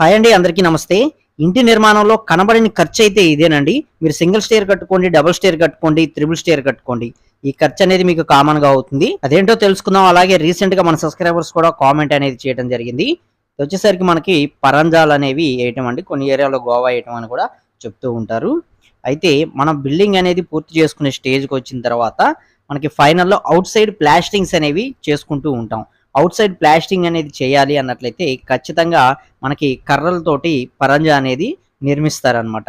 Hi అండి అందరికీ నమస్తే. ఇంటి నిర్మాణంలో కనబడిన ఖర్చు అయితే ఇదేనండి. మీరు సింగిల్ స్టేర్ కట్టుకోండి డబుల్ స్టేర్ కట్టుకోండి త్రిబుల్ స్టేర్ కట్టుకోండి. ఈ ఖర్చు అనేది మీకు కామన్గా అవుతుంది. అదేంటో తెలుసుకుందాం. అలాగే రీసెంట్గా మన సబ్స్క్రైబర్స్ కూడా కామెంట్ అనేది చేయడం జరిగింది. వచ్చేసరికి మనకి పరంజాలు అనేవి వేయటం అండి. కొన్ని ఏరియాలో గోవా వేయటం అని కూడా చెప్తూ ఉంటారు. అయితే మనం బిల్డింగ్ అనేది పూర్తి చేసుకునే స్టేజ్కి వచ్చిన తర్వాత మనకి ఫైనల్లో అవుట్ సైడ్ ప్లాస్టింగ్స్ అనేవి చేసుకుంటూ ఉంటాం. అవుట్ సైడ్ ప్లాస్టింగ్ అనేది చేయాలి అన్నట్లయితే ఖచ్చితంగా మనకి కర్రలతోటి పరంజా అనేది నిర్మిస్తారనమాట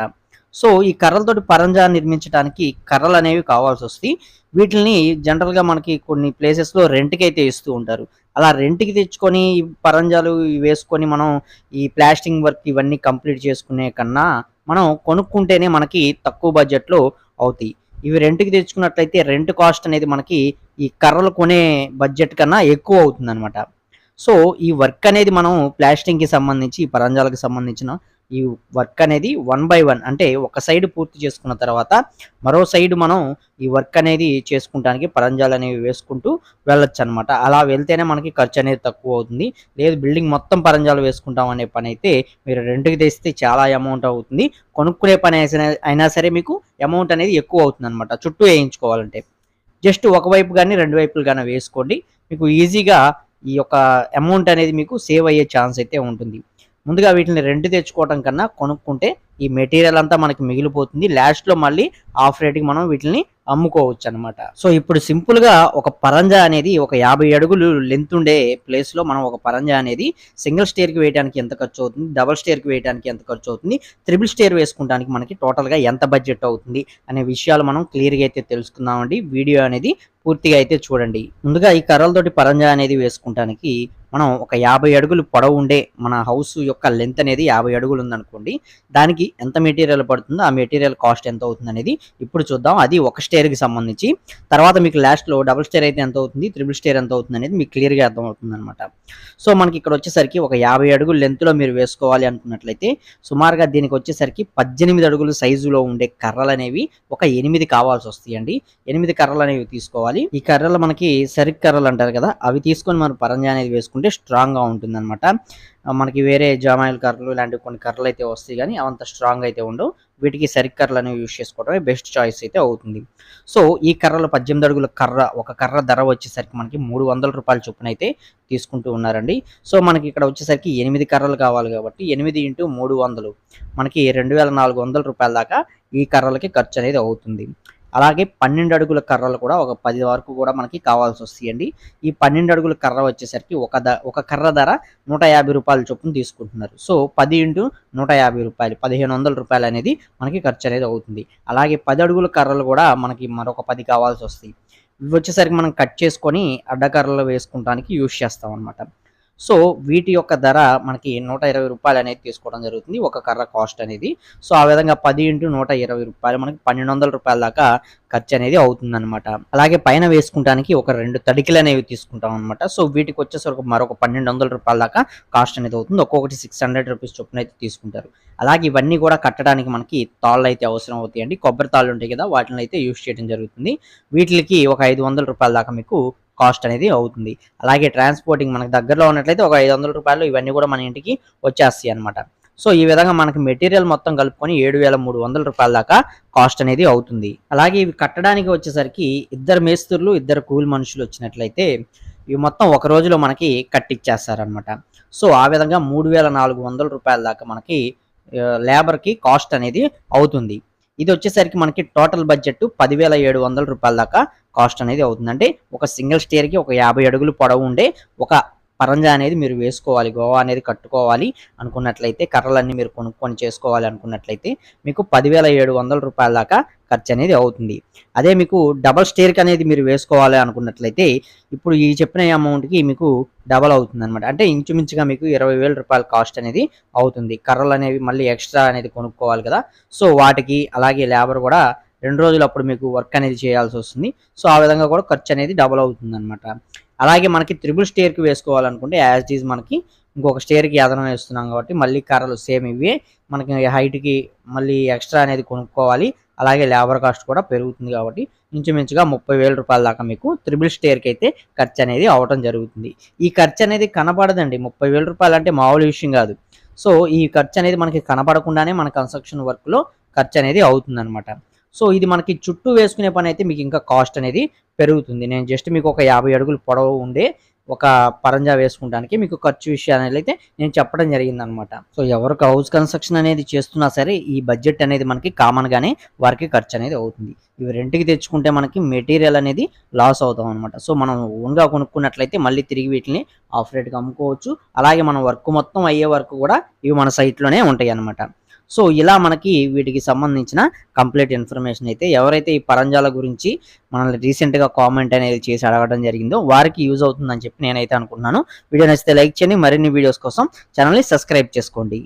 సో ఈ కర్రలతోటి పరంజా నిర్మించడానికి కర్రలు అనేవి కావాల్సి వస్తాయి వీటిని జనరల్గా మనకి కొన్ని ప్లేసెస్లో రెంట్కి అయితే ఇస్తూ ఉంటారు. అలా రెంట్కి తెచ్చుకొని పరంజాలు వేసుకొని మనం ఈ ప్లాస్టింగ్ వర్క్ ఇవన్నీ కంప్లీట్ చేసుకునే కన్నా మనం కొనుక్కుంటేనే మనకి తక్కువ బడ్జెట్లో అవుతాయి. ఇవి రెంట్కి తెచ్చుకున్నట్లయితే రెంట్ కాస్ట్ అనేది మనకి ఈ కర్రలు కొనే బడ్జెట్ కన్నా ఎక్కువ అవుతుంది అనమాట సో ఈ వర్క్ అనేది మనం ప్లాస్టింగ్కి సంబంధించి ఈ పరంజాలకు సంబంధించిన ఈ వర్క్ అనేది వన్ బై వన్ అంటే ఒక సైడ్ పూర్తి చేసుకున్న తర్వాత మరో సైడ్ మనం ఈ వర్క్ అనేది చేసుకుంటానికి పరంజాలు అనేవి వేసుకుంటూ వెళ్ళొచ్చు అనమాట అలా వెళ్తేనే మనకి ఖర్చు అనేది తక్కువ అవుతుంది. లేదు బిల్డింగ్ మొత్తం పరంజాలు వేసుకుంటాం అనే పని అయితే మీరు రెంట్కి తెస్తే చాలా అమౌంట్ అవుతుంది. కొనుక్కునే పని అయినా- అయినా సరే మీకు అమౌంట్ అనేది ఎక్కువ అవుతుంది అనమాట చుట్టూ వేయించుకోవాలంటే. జస్ట్ ఒకవైపు కానీ రెండు వైపులు కానీ వేసుకోండి. మీకు ఈజీగా ఈ యొక్క అమౌంట్ అనేది మీకు సేవ్ అయ్యే ఛాన్స్ అయితే ఉంటుంది. ముందుగా వీటిని రెంట్ తెచ్చుకోవటం కన్నా కొనుక్కుంటే ఈ మెటీరియల్ అంతా మనకి మిగిలిపోతుంది. లాస్ట్లో మళ్ళీ ఆఫ్ రేట్కి మనం వీటిని అమ్ముకోవచ్చు అనమాట సో ఇప్పుడు సింపుల్గా ఒక పరంజా అనేది ఒక యాభై అడుగులు లెంత్ ఉండే ప్లేస్లో మనం ఒక పరంజా అనేది సింగిల్ స్టేర్కి వేయడానికి ఎంత ఖర్చు అవుతుంది? డబల్ స్టేర్కి వేయడానికి ఎంత ఖర్చు అవుతుంది? త్రిబుల్ స్టేర్ వేసుకోవడానికి మనకి టోటల్గా ఎంత బడ్జెట్ అవుతుంది? అనే విషయాలు మనం క్లియర్గా అయితే తెలుసుకుందామండి. వీడియో అనేది పూర్తిగా అయితే చూడండి. ముందుగా ఈ కర్రలతోటి పరంజా అనేది వేసుకుంటానికి మనం ఒక యాభై అడుగులు పొడవు ఉండే మన హౌస్ యొక్క లెంత్ అనేది యాభై అడుగులు ఉందనుకోండి దానికి ఎంత మెటీరియల్ పడుతుందో ఆ మెటీరియల్ కాస్ట్ ఎంత అవుతుంది అనేది ఇప్పుడు చూద్దాం. అది ఒక స్టేర్కి సంబంధించి. తర్వాత మీకు లాస్ట్లో డబుల్ స్టేర్ అయితే ఎంత అవుతుంది? త్రిబుల్ స్టేర్ ఎంత అవుతుంది అనేది మీకు క్లియర్గా అనమాట సో మనకి ఇక్కడ వచ్చేసరికి ఒక యాభై అడుగులు లెంత్లో మీరు వేసుకోవాలి అనుకున్నట్లయితే సుమారుగా దీనికి వచ్చేసరికి పద్దెనిమిది అడుగులు సైజులో ఉండే కర్రలు అనేవి ఒక ఎనిమిది కావాల్సి వస్తాయండి ఎనిమిది కర్రలు అనేవి తీసుకోవాలి. ఈ కర్రలు మనకి సరిక్ కర్రలు అంటారు కదా అవి తీసుకొని మనం పరంజా అనేది వేసుకుంటాం స్ట్రాంగ్గా ఉంటుంది అనమాట మనకి వేరే జామాయిల్ కర్రలు ఇలాంటివి కొన్ని కర్రలు అయితే వస్తాయి కానీ అవంత స్ట్రాంగ్ అయితే ఉండవు. వీటికి సరి కర్రలు అనేవి యూజ్ చేసుకోవడమే బెస్ట్ చాయిస్ అయితే అవుతుంది. సో ఈ కర్రలు పద్దెనిమిది అడుగుల కర్ర ఒక కర్ర ధర వచ్చేసరికి మనకి మూడు వందల రూపాయల చొప్పున అయితే తీసుకుంటూ ఉన్నారండి. సో మనకి ఇక్కడ వచ్చేసరికి ఎనిమిది కర్రలు కావాలి కాబట్టి ఎనిమిది ఇంటూ మూడు వందలు. మనకి రెండు వేల నాలుగు వందల రూపాయల దాకా ఈ కర్రలకి ఖర్చు అనేది అవుతుంది. అలాగే పన్నెండు అడుగుల కర్రలు కూడా ఒక పది వరకు కూడా మనకి కావాల్సి వస్తాయండి. ఈ పన్నెండు అడుగుల కర్ర వచ్చేసరికి ఒక ద ఒక కర్ర ధర నూట యాభై రూపాయల చొప్పున తీసుకుంటున్నారు. సో పది ఇంటూ నూట యాభై రూపాయలు పదిహేను వందల రూపాయలు అనేది మనకి ఖర్చు అనేది అవుతుంది. అలాగే పది అడుగుల కర్రలు కూడా మనకి మరొక పది కావాల్సి వస్తాయి. ఇవి వచ్చేసరికి మనం కట్ చేసుకొని అడ్డకర్రలు వేసుకుంటానికి యూజ్ చేస్తాం అనమాట సో వీటి యొక్క ధర మనకి నూట ఇరవై రూపాయలు అనేది తీసుకోవడం జరుగుతుంది ఒక కర్ర కాస్ట్ అనేది. సో ఆ విధంగా పది ఇంటూ నూట ఇరవై రూపాయలు మనకి పన్నెండు వందల రూపాయల దాకా ఖర్చు అనేది అవుతుందన్నమాట. అలాగే పైన వేసుకుంటానికి ఒక రెండు తడికిలు అనేవి తీసుకుంటాం అనమాట సో వీటికి వచ్చేసరికి మరొక పన్నెండు వందల రూపాయల దాకా కాస్ట్ అనేది అవుతుంది. ఒక్కొక్కటి సిక్స్ హండ్రెడ్ రూపీస్ చొప్పున అయితే తీసుకుంటారు. అలాగే ఇవన్నీ కూడా కట్టడానికి మనకి తాళ్ళు అయితే అవసరం అవుతాయండి. కొబ్బరి తాళ్ళు ఉంటాయి కదా వాటిని అయితే యూజ్ చేయడం జరుగుతుంది. వీటికి ఒక ఐదు వందల రూపాయల దాకా మీకు కాస్ట్ అనేది అవుతుంది. అలాగే ట్రాన్స్పోర్టింగ్ మనకి దగ్గరలో ఉన్నట్లయితే ఒక ఐదు వందల రూపాయలు ఇవన్నీ కూడా మన ఇంటికి వచ్చేస్తాయి అనమాట సో ఈ విధంగా మనకి మెటీరియల్ మొత్తం కలుపుకొని ఏడు వేల మూడు వందల రూపాయల దాకా కాస్ట్ అనేది అవుతుంది. అలాగే ఇవి కట్టడానికి వచ్చేసరికి ఇద్దరు మేస్త్రులు ఇద్దరు కూలి మనుషులు వచ్చినట్లయితే ఇవి మొత్తం ఒక రోజులో మనకి కట్టిచ్చేస్తారనమాట సో ఆ విధంగా మూడు వేల నాలుగు వందల రూపాయల దాకా మనకి లేబర్కి కాస్ట్ అనేది అవుతుంది. ఇది వచ్చేసరికి మనకి టోటల్ బడ్జెట్ పదివేల ఏడు వందల రూపాయల దాకా కాస్ట్ అనేది అవుతుంది అంటే ఒక సింగిల్ స్టేర్కి ఒక యాభై అడుగులు పొడవు ఉండే ఒక పరంజా అనేది మీరు వేసుకోవాలి గోవా అనేది కట్టుకోవాలి అనుకున్నట్లయితే కర్రలన్నీ మీరు కొనుక్కొని చేసుకోవాలి అనుకున్నట్లయితే మీకు పదివేల ఏడు వందల రూపాయల దాకా ఖర్చు అనేది అవుతుంది. అదే మీకు డబల్ స్టేర్కి అనేది మీరు వేసుకోవాలి అనుకున్నట్లయితే ఇప్పుడు ఈ చెప్పిన అమౌంట్కి మీకు డబల్ అవుతుంది అనమాట అంటే ఇంచుమించుగా మీకు ఇరవై వేల రూపాయల కాస్ట్ అనేది అవుతుంది. కర్రలు అనేవి మళ్ళీ ఎక్స్ట్రా అనేది కొనుక్కోవాలి కదా. సో వాటికి అలాగే లేబర్ కూడా రెండు రోజులు అప్పుడు మీకు వర్క్ అనేది చేయాల్సి వస్తుంది. సో ఆ విధంగా కూడా ఖర్చు అనేది డబల్ అవుతుంది అనమాట అలాగే మనకి త్రిబుల్ స్టేర్కి వేసుకోవాలనుకుంటే యాజ్ ఈజ్ మనకి ఇంకొక స్టేర్కి అదనం వేస్తున్నాం కాబట్టి మళ్ళీ కర్రలు సేమ్ ఇవే. మనకి హైట్కి మళ్ళీ ఎక్స్ట్రా అనేది కొనుక్కోవాలి. అలాగే లేబర్ కాస్ట్ కూడా పెరుగుతుంది కాబట్టి ఇంచుమించుగా ముప్పై వేల రూపాయల దాకా మీకు త్రిబుల్ స్టేర్కి అయితే ఖర్చు అనేది అవటం జరుగుతుంది. ఈ ఖర్చు అనేది కనపడదండి. ముప్పై వేల రూపాయలు అంటే మామూలు విషయం కాదు. సో ఈ ఖర్చు అనేది మనకి కనపడకుండానే మన కన్స్ట్రక్షన్ వర్క్లో ఖర్చు అనేది అవుతుంది అనమాట సో ఇది మనకి చుట్టూ వేసుకునే పని అయితే మీకు ఇంకా కాస్ట్ అనేది పెరుగుతుంది. నేను జస్ట్ మీకు ఒక యాభై అడుగులు పొడవు ఉండే ఒక పరంజా వేసుకుంటానికి మీకు ఖర్చు విషయాన్ని అయితే నేను చెప్పడం జరిగింది అనమాట సో ఎవరికి హౌస్ కన్స్ట్రక్షన్ అనేది చేస్తున్నా సరే ఈ బడ్జెట్ అనేది మనకి కామన్గానే వారికి ఖర్చు అనేది అవుతుంది. ఇవి రెంట్కి తెచ్చుకుంటే మనకి మెటీరియల్ అనేది లాస్ అవుతాం అనమాట సో మనం ఓన్గా కొనుక్కున్నట్లయితే మళ్ళీ తిరిగి వీటిని ఆఫ్ రేట్గా అమ్ముకోవచ్చు. అలాగే మన వర్క్ మొత్తం అయ్యే వరకు కూడా ఇవి మన సైట్లోనే ఉంటాయి అనమాట సో ఇలా మనకి వీటికి సంబంధించిన కంప్లీట్ ఇన్ఫర్మేషన్ అయితే ఎవరైతే ఈ పరంజాల గురించి మనల్ని రీసెంట్గా కామెంట్ అనేది చేసి అడగడం జరిగిందో వారికి యూజ్ అవుతుందని చెప్పి నేనైతే అనుకుంటున్నాను. వీడియో నచ్చితే లైక్ చేయండి. మరిన్ని వీడియోస్ కోసం ఛానల్ని సబ్స్క్రైబ్ చేసుకోండి.